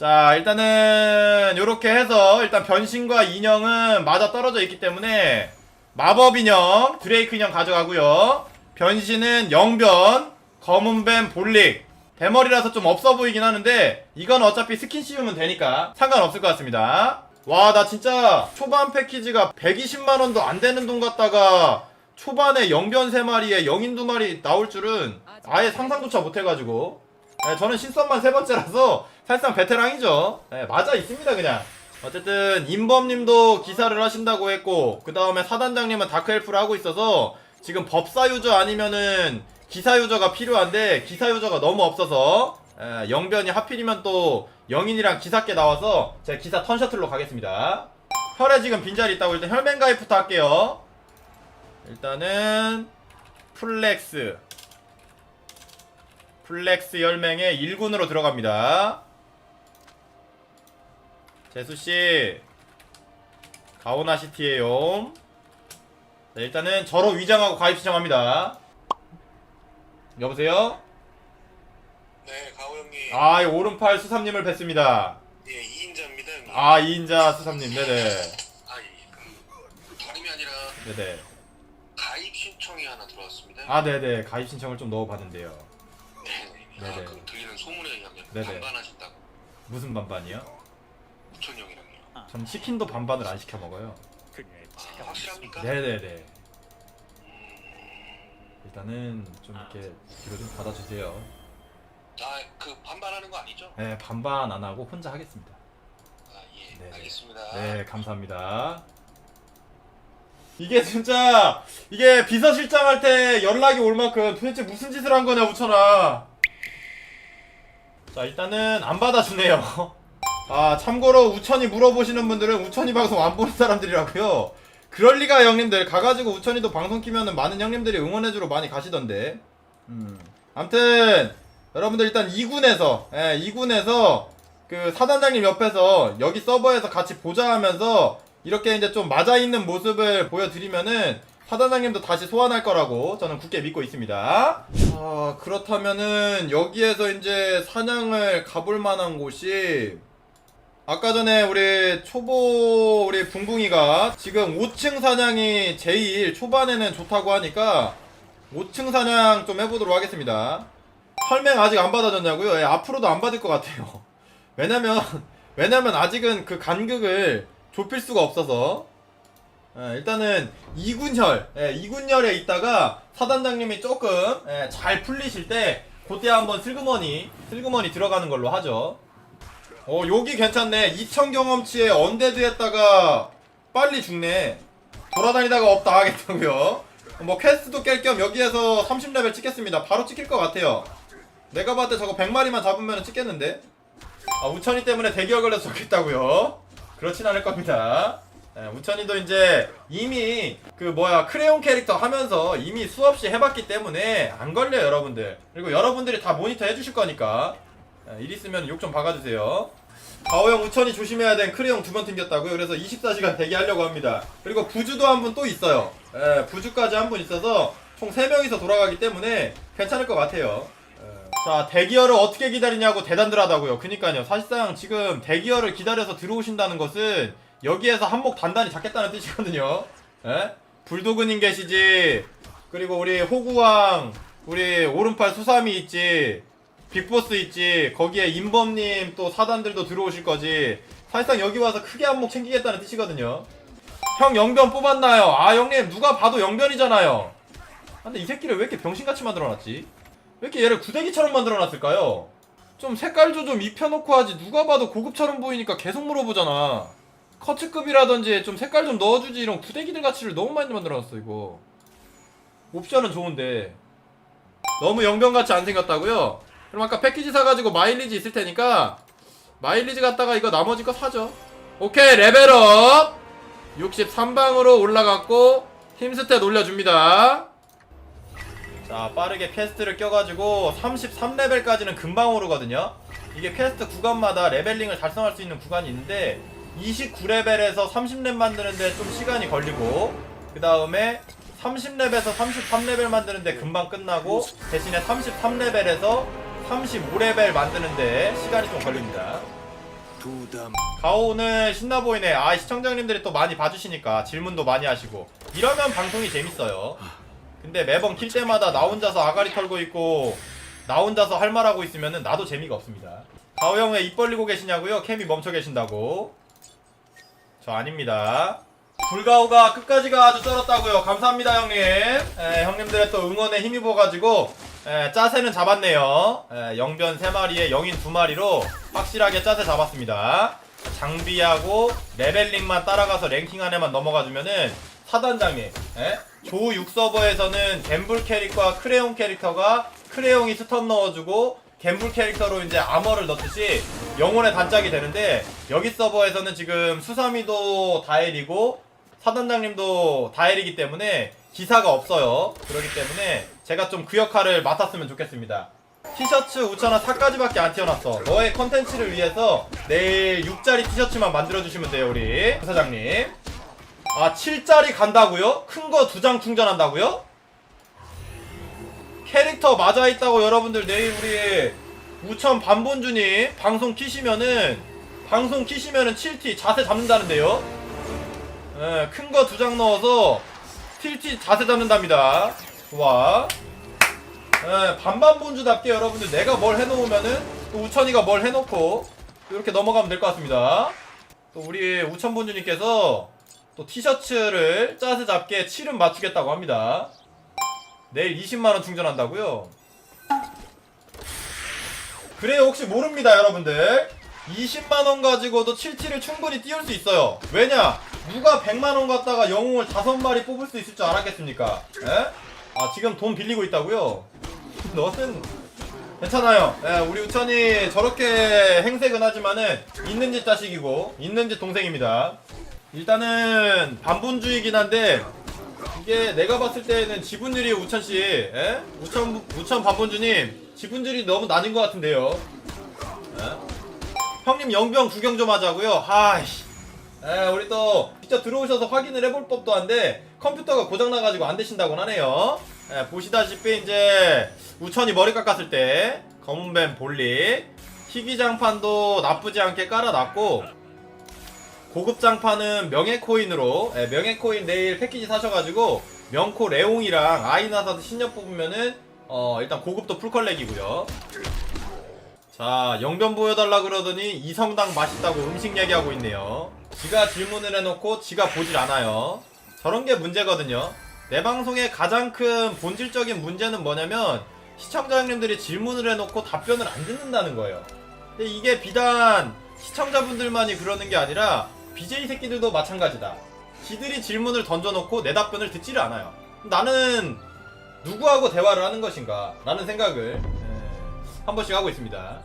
자 일단은 요렇게 해서 일단 변신과 인형은 맞아 떨어져 있기 때문에 마법 인형 드레이크 인형 가져가고요. 변신은 영변 검은뱀 볼릭. 대머리라서 좀 없어 보이긴 하는데 이건 어차피 스킨 씌우면 되니까 상관없을 것 같습니다. 와 나 진짜 초반 패키지가 120만원도 안 되는 돈 갖다가 초반에 영변 3마리에 영인 2마리 나올 줄은 아예 상상조차 못해가지고 네, 저는 신선만 세 번째라서 사실상 베테랑이죠. 네, 맞아 있습니다 그냥. 어쨌든 임범님도 기사를 하신다고 했고 그 다음에 사단장님은 다크엘프를 하고 있어서 지금 법사 유저 아니면은 기사 유저가 필요한데 기사 유저가 너무 없어서 에, 영변이 하필이면 또 영인이랑 기사께 나와서 제가 기사 턴셔틀로 가겠습니다. 혈에 지금 빈자리 있다고 일단 혈맹 가입부터 할게요. 일단은 플렉스 플렉스 열맹의 1군으로 들어갑니다. 재수씨, 가오나시티에요. 자, 일단은 저로 위장하고 가입 신청합니다. 여보세요? 네, 가오 형님. 아, 이 오른팔 수삼님을 뵀습니다. 예, 2인자입니다, 형님. 아, 2인자 수삼님, 네네. 아, 예, 그 다름이 아니라 네네. 가입 신청이 하나 들어왔습니다. 아, 네네. 가입 신청을 좀 넣어봤는데요. 네. 네네. 아, 그 들리는 소문에 의하면 네네. 반반하신다고. 무슨 반반이요? 우천 형이랑요. 전 치킨도 반반을 안 시켜 먹어요. 아, 확실합니까? 네네네. 일단은 좀 이렇게 뒤로 좀 받아주세요. 아, 그 반반하는 거 아니죠? 네, 반반 안 하고 혼자 하겠습니다. 아, 예, 네네. 알겠습니다. 네, 감사합니다. 이게 진짜 이게 비서실장 할 때 연락이 올 만큼 도대체 무슨 짓을 한 거냐 우천아. 자, 일단은 안 받아주네요. 아, 참고로 우천이 물어보시는 분들은 우천이 방송 안 보는 사람들이라고요. 그럴 리가 형님들 가가지고 우천이도 방송 키면은 많은 형님들이 응원해주러 많이 가시던데. 음. 암튼 여러분들 일단 2군에서 예, 2군에서 그 사단장님 옆에서 여기 서버에서 같이 보자 하면서 이렇게 이제 좀 맞아 있는 모습을 보여드리면은 사단장님도 다시 소환할 거라고 저는 굳게 믿고 있습니다. 아 그렇다면은 여기에서 이제 사냥을 가볼 만한 곳이 아까 전에 우리 초보 우리 붕붕이가 지금 5층 사냥이 제일 초반에는 좋다고 하니까 5층 사냥 좀 해보도록 하겠습니다. 혈맹 아직 안 받아줬냐고요? 예, 앞으로도 안 받을 것 같아요. 왜냐면 왜냐면 아직은 그 간극을 좁힐 수가 없어서 예, 일단은 이군혈 예, 이군혈에 있다가 사단장님이 조금 예, 잘 풀리실 때 그때 한번 슬그머니 슬그머니 들어가는 걸로 하죠. 어 여기 괜찮네. 2천 경험치에 언데드 했다가 빨리 죽네. 돌아다니다가 없다 하겠다고요. 뭐 퀘스트도 깰 겸 여기에서 30레벨 찍겠습니다. 바로 찍힐 것 같아요. 내가 봤을 때 저거 100마리만 잡으면 찍겠는데? 아 우천이 때문에 대기열 걸려서 좋겠다고요? 그렇진 않을 겁니다 예, 우천이도 이제 이미 그 뭐야 크레용 캐릭터 하면서 이미 수없이 해봤기 때문에 안 걸려요 여러분들. 그리고 여러분들이 다 모니터 해주실 거니까. 예, 일 있으면 욕 좀 박아주세요. 가오형 우천이 조심해야 된 크레용 두 번 튕겼다고요? 그래서 24시간 대기하려고 합니다. 그리고 부주도 한 분 또 있어요. 예, 부주까지 한 분 있어서 총 3명이서 돌아가기 때문에 괜찮을 것 같아요. 예. 자 대기열을 어떻게 기다리냐고 대단들 하다고요. 그니까요. 사실상 지금 대기열을 기다려서 들어오신다는 것은 여기에서 한몫 단단히 잡겠다는 뜻이거든요. 예? 불도그님 계시지? 그리고 우리 호구왕 우리 오른팔 수삼이 있지? 빅보스 있지? 거기에 인범님 또 사단들도 들어오실 거지? 사실상 여기 와서 크게 한몫 챙기겠다는 뜻이거든요. 형 영변 뽑았나요? 아 형님 누가 봐도 영변이잖아요. 아, 근데 이 새끼를 왜 이렇게 병신같이 만들어놨지? 왜 이렇게 얘를 구데기처럼 만들어놨을까요? 좀 색깔도 좀 입혀놓고 하지. 누가 봐도 고급처럼 보이니까 계속 물어보잖아 커츠급이라든지 좀 색깔 좀 넣어주지 이런 구데기들 가치를 너무 많이 만들어놨어 이거. 옵션은 좋은데. 너무 영변같이 안 생겼다고요? 그럼 아까 패키지 사가지고 마일리지 있을 테니까 마일리지 갖다가 이거 나머지 거 사죠. 오케이 레벨업! 63방으로 올라갔고 힘스탯 올려줍니다. 자 빠르게 퀘스트를 껴가지고 33레벨까지는 금방 오르거든요. 이게 퀘스트 구간마다 레벨링을 달성할 수 있는 구간이 있는데 29레벨에서 30렙 만드는데 좀 시간이 걸리고 그 다음에 30렙에서 33레벨 만드는데 금방 끝나고 대신에 33레벨에서 35레벨 만드는데 시간이 좀 걸립니다 가오는 신나 보이네. 아 시청자님들이 또 많이 봐주시니까 질문도 많이 하시고 이러면 방송이 재밌어요. 근데 매번 킬 때마다 나 혼자서 아가리 털고 있고 나 혼자서 할 말하고 있으면은 나도 재미가 없습니다. 가오 형왜 입 벌리고 계시냐고요? 캠이 멈춰 계신다고? 저 아닙니다. 불가오가 끝까지가 아주 쩔었다고요. 감사합니다 형님. 에, 형님들의 또 응원에 힘입어가지고 에, 짜세는 잡았네요. 에, 영변 3마리에 영인 2마리로 확실하게 짜세 잡았습니다. 장비하고 레벨링만 따라가서 랭킹 안에만 넘어가주면은 사단장님 에? 조6 서버에서는 갬블 캐릭터와 크레용 캐릭터가 크레용이 스턴 넣어주고 갬블 캐릭터로 이제 아머를 넣듯이 영혼의 단짝이 되는데 여기 서버에서는 지금 수사미도 다엘이고 사단장님도 다엘이기 때문에 기사가 없어요. 그렇기 때문에 제가 좀 그 역할을 맡았으면 좋겠습니다. 티셔츠 5,000원 4까지밖에 안 튀어놨어. 너의 컨텐츠를 위해서 내일 6짜리 티셔츠만 만들어주시면 돼요, 우리 부사장님. 아, 7짜리 간다고요? 큰 거 두 장 충전한다고요? 캐릭터 맞아 있다고 여러분들 내일 우리 우천 반본주님 방송 키시면은 방송 키시면은 7T 자세 잡는다는데요? 예, 큰 거 두 장 넣어서 7T 자세 잡는답니다. 좋아. 예, 반반 본주답게 여러분들 내가 뭘 해놓으면은 또 우천이가 뭘 해놓고 이렇게 넘어가면 될 것 같습니다. 또 우리 우천 본주님께서 또 티셔츠를 짜세 잡게 7은 맞추겠다고 합니다. 내일 20만원 충전한다고요? 그래요 혹시 모릅니다 여러분들. 20만원 가지고도 7T를 충분히 띄울 수 있어요. 왜냐? 누가 100만원 갖다가 영웅을 5마리 뽑을 수 있을 줄 알았겠습니까? 에? 아 지금 돈 빌리고 있다고요? 너는 괜찮아요. 예, 우리 우천이 저렇게 행색은 하지만은 있는 집 자식이고 있는 집 동생입니다. 일단은 반분주의긴 한데 이게 내가 봤을 때는 지분율이 우천 씨, 에? 우천 우천 반본주님 지분율이 너무 낮은 것 같은데요. 에? 형님 영병 구경 좀 하자고요. 하이씨. 에, 우리 또 직접 들어오셔서 확인을 해볼 법도 한데 컴퓨터가 고장 나가지고 안 되신다고 하네요. 에, 보시다시피 이제 우천이 머리 깎았을 때 검은뱀 볼릭 희귀장판도 나쁘지 않게 깔아놨고 고급 장판은 명예 코인으로 예, 명예 코인 내일 패키지 사셔가지고 명코 레옹이랑 아이나사드 신녀 뽑으면은 어 일단 고급도 풀컬렉이고요. 자 영변 보여달라 그러더니 이성당 맛있다고 음식 얘기하고 있네요. 지가 질문을 해놓고 지가 보질 않아요. 저런 게 문제거든요. 내 방송의 가장 큰 본질적인 문제는 뭐냐면 시청자 형님들이 질문을 해놓고 답변을 안 듣는다는 거예요. 근데 이게 비단 시청자분들만이 그러는 게 아니라 BJ 새끼들도 마찬가지다. 지들이 질문을 던져놓고 내 답변을 듣지를 않아요. 나는 누구하고 대화를 하는 것인가? 라는 생각을 에, 한 번씩 하고 있습니다.